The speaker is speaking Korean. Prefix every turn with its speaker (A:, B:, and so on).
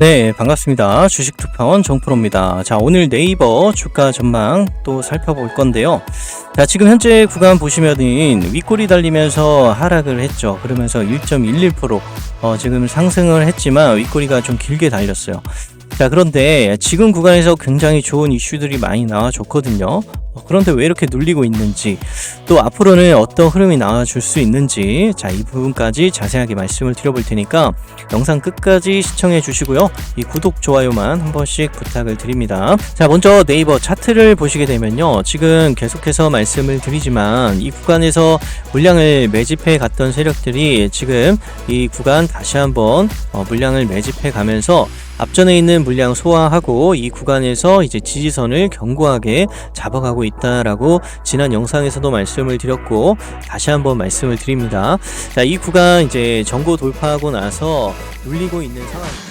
A: 네, 반갑습니다. 주식 투파원 정프로입니다. 자, 오늘 네이버 주가 전망 또 살펴볼 건데요. 자, 지금 현재 구간 보시면은 윗골이 달리면서 하락을 했죠. 그러면서 1.11% 어, 지금 상승을 했지만 윗골이가 좀 길게 달렸어요. 자, 그런데 지금 구간에서 굉장히 좋은 이슈들이 많이 나와줬거든요. 어, 그런데 왜 이렇게 눌리고 있는지, 또 앞으로는 어떤 흐름이 나와줄 수 있는지, 자, 이 부분까지 자세하게 말씀을 드려볼 테니까 영상 끝까지 시청해 주시고요. 이 구독, 좋아요만 한 번씩 부탁을 드립니다. 자, 먼저 네이버 차트를 보시게 되면요. 지금 계속해서 말씀을 드리지만 이 구간에서 물량을 매집해 갔던 세력들이 지금 이 구간 다시 한번 어, 물량을 매집해 가면서 앞전에 있는 물량 소화하고 이 구간에서 이제 지지선을 견고하게 잡아가고 있다라고 지난 영상에서도 말씀을 드렸고 다시 한번 말씀을 드립니다. 자, 이 구간 이제 전고 돌파하고 나서 눌리고 있는 상황.